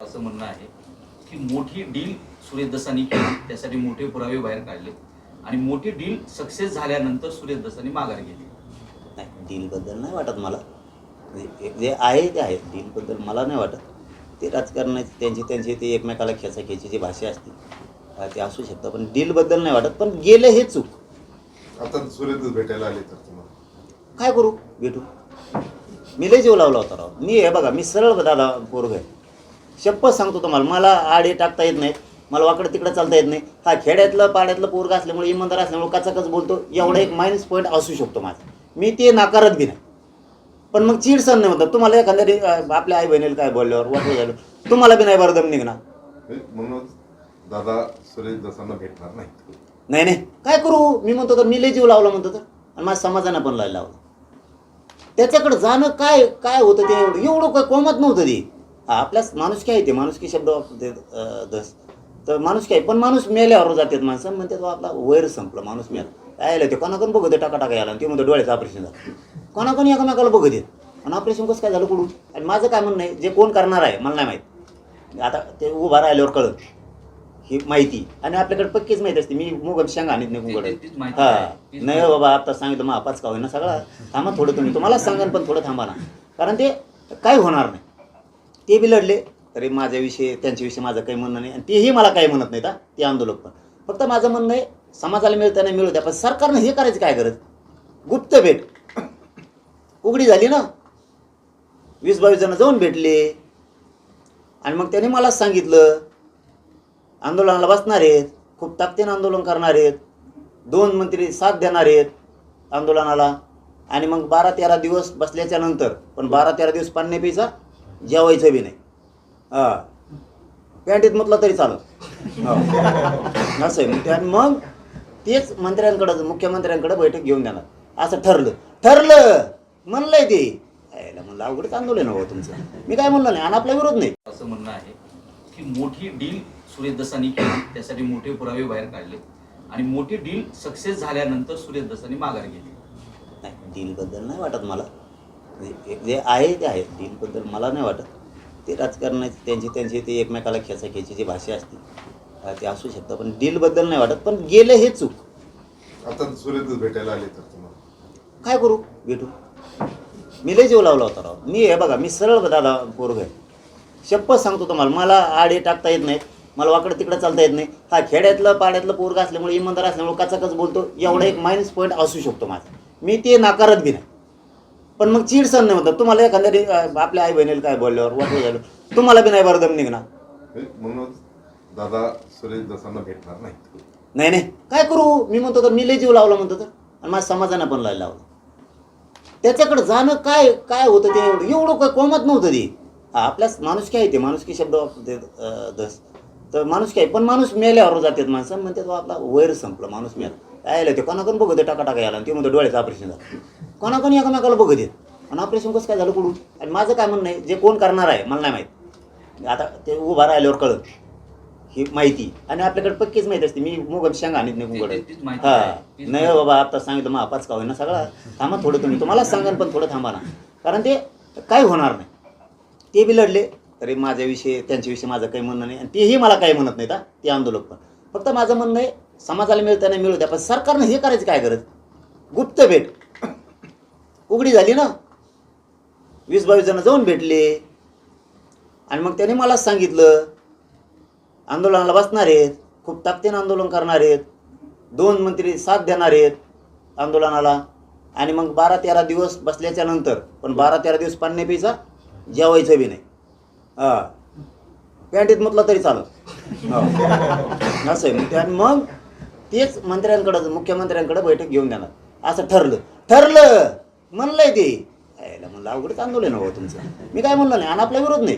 असं म्हणणं आहे की मोठी डील सुरेश दसांनी केली त्यासाठी मोठे पुरावे बाहेर काढले आणि मोठी डील सक्सेस झाल्यानंतर सुरेश दसांनी माघार घेतली. नाही डीलबद्दल नाही वाटत मला. एक जे आहे ते आहे. डीलबद्दल मला नाही वाटत. ते राजकारणाची त्यांची त्यांची ते एकमेकाला खेचाखेची जी भाषा असते अं, ते असू शकतं पण डीलबद्दल नाही वाटत. पण गेले हे चूक. आता सुरेशच भेटायला आले तर तुम्हाला? काय करू? भेटू. मी लय जीव लावला होता राव. मी हे बघा मी सरळ दादा पोरग आहे. शपथ सांगतो तुम्हाला मला आडे टाकता येत नाही मला वाकडं तिकडं चालता येत नाही. हा खेड्यातलं पाड्यातलं पोरग असल्यामुळे इमानदार असल्यामुळे कचाकच बोलतो एवढा एक मायनस पॉईंट असू शकतो माझा. मी ते नाकारत बी नाही. पण मग चीड सण नाही म्हणतात. तुम्हाला एखाद्या आपल्या आई बहिणीला काय बोलल्यावर वाटलं झालं. तुम्हाला बी नाही बरं दम निघणार. म्हणूनच दादा सुरेश दसांना भेटणार नाही. नाही नाही. काय करू? मी म्हणतो तर मी लय जीव लावला म्हणतो तर. आणि माझ्या समाजानं पण लावला. त्याच्याकडे जाणं काय काय होतं ते एवढं? एवढं काय कोमत नव्हतं ते. हा आपल्या माणूस आहे ते? माणुसकी शब्द वापरते दस. तर माणूस काय पण माणूस मेल्यावर जातात माणसं. म्हणते तो आपला वैर संपलं माणूस मेला. काय आलं ते? कोणाकडून बघत टाका टाका याला आणि ते म्हणतो डोळ्याचं ऑपरेशन झालं. कोणाकडून एकामेकाला बघत येत आणि ऑपरेशन कसं काय झालं कुठून? आणि माझं काय म्हणणं आहे? जे कोण करणार आहे मला नाही माहीत. आता ते उभा राहिल्यावर कळत ही माहिती. आणि आपल्याकडे पक्कीच माहिती असते. मी मुग शेंगा आणत नाही माहिती हा. नाही बाबा आता सांगितलं मग पाच का होईना? सगळा थांबा थोडं तुम्ही. तुम्हाला सांगेन पण थोडं थांबा ना. कारण ते काय होणार नाही. ते बी लढले. तरी माझ्याविषयी त्यांच्याविषयी माझं काही म्हणणं नाही. आणि तेही मला काही म्हणत नाहीत ते आंदोलक पण. फक्त माझं म्हणणं आहे समाजाला मिळतं नाही मिळू द्या. पण सरकारनं हे करायचं काय गरज? गुप्त भेट. उघडी झाली ना? वीस बावीस जण जाऊन भेटले. आणि मग त्याने मला सांगितलं आंदोलनाला बसणार आहेत खूप ताकदीनं आंदोलन करणार आहेत दोन मंत्री साथ देणार आहेत आंदोलनाला. आणि मग बारा तेरा दिवस बसल्याच्या नंतर पण बारा तेरा दिवस पाणी प्यायचा जेवायचं बी नाही. हां. पॅन्टीत म्हटलं तरी चालत. हो. असं आहे. मग त्या- मग तेच मंत्र्यांकडं मुख्यमंत्र्यांकडे बैठक घेऊन देणार. असं ठरलं. ठरलं. म्हणलंय ते. यायला म्हणलं अवघडच आंदोलन हवं तुमचं. मी काय म्हणलं नाही. आणि आपला विरोध नाही. असं म्हणणं आहे की मोठी डील सुरेश दसांनी केली. त्यासाठी मोठे पुरावे बाहेर काढले. आणि मोठी डील सक्सेस झाल्यानंतर सुरेश दसांनी माघार घेतली. नाही डीलबद्दल नाही वाटत मला. जे आहे ते आहे. डीलबद्दल मला नाही वाटत. ते राजकारणाची त्यांची त्यांची ते एकमेकाला खेचाखेची जी भाषा असते. ते असू शकतं पण डीलबद्दल नाही वाटत. पण गेले हे चूक. आता सुरेशच भेटायला आले तर तुम्हाला? काय करू? भेटू. मी लय जीव लावला होता राव. मी हे बघा मी सरळ दादा पोरग आहे. शपथ सांगतो तुम्हाला. मला आडे टाकता येत नाही. मला वाकडं तिकडं चालता येत नाही. हा खेड्यातलं पाड्यातलं पोरग असल्यामुळे इमानदार असल्यामुळे कचाकच बोलतो. एवढा एक मायनस पॉईंट असू शकतो माझा. मी ते नाकारत बी नाही पण मग चीड सण नाही म्हणतात. तुम्हाला एखाद्या आपल्या आई बहिणीला काय बोलल्यावर वाटलं झालं तुम्हाला बी नाही बरं दम निघणार. म्हणूनच दादा सुरेश दसांना भेटणार नाही नाही नाही. काय करू? मी म्हणतो तर मी लय जीव लावला म्हणतो तर. आणि माझ्या समाजानं पण लावला. त्याच्याकडे जाणं काय काय होतं ते एवढं? एवढं काय कोमत नव्हतं ते. हा आपल्या माणूस काय ते. माणुसकी शब्द वापरते दस. तर माणूस काय पण माणूस मेल्यावर जातात माणसं. म्हणते तो आपला वैर संपलं. माणूस मेला. काय आलं ते कोणाकडून बघत टाका टाका याला आणि ते म्हणतो डोळ्याचं ऑपरेशन झालं. कोणाकडून एकामेकाला बघत येत आणि ऑपरेशन कसं काय झालं कुठून? आणि माझं काय म्हणणं आहे जे कोण करणार आहे मला नाही माहीत. आता ते उभा राहिल्यावर कळत ही माहिती. आणि आपल्याकडे पक्कीच माहिती असते मी मुग शेंगा आणत नाही माहिती हा. नाही हो बाबा आता सांगितलं मग पाच का होईना सगळा. थांबा थोडं तुम्ही. तुम्हाला सांगेन पण थोडं थांबा ना. कारण ते काय होणार नाही. ते बी लढले तरी माझ्याविषयी त्यांच्याविषयी माझं काही म्हणणं नाही. आणि तेही मला काही म्हणत नाहीत ते आंदोलक पण. फक्त माझं म्हणणं आहे समाजाला मिळतं नाही मिळू द्या पण सरकारनं हे करायचं काय गरज? गुप्त भेट. उघडी झाली ना. वीस बावीस जण जाऊन भेटले. आणि मग त्याने मला सांगितलं आंदोलनाला बसणार आहेत खूप ताकदीनं आंदोलन करणार आहेत दोन मंत्री साथ देणार आहेत आंदोलनाला. आणि मग बारा तेरा दिवस बसल्याच्या नंतर पण बारा तेरा दिवस पाणी प्यायचा जेवायचं बी नाही. हां. पॅन्टीत म्हटलं तरी चालत. हो. असं आहे. मग त्या- मग तेच मंत्र्यांकडं मुख्यमंत्र्यांकडं बैठक घेऊन देणार. असं ठरलं. ठरलं! म्हणलंय ते. यायला म्हणलं आहे आंदोलन हवं तुमचं. मी काय म्हणलं नाही आणि आपला विरोध नाही.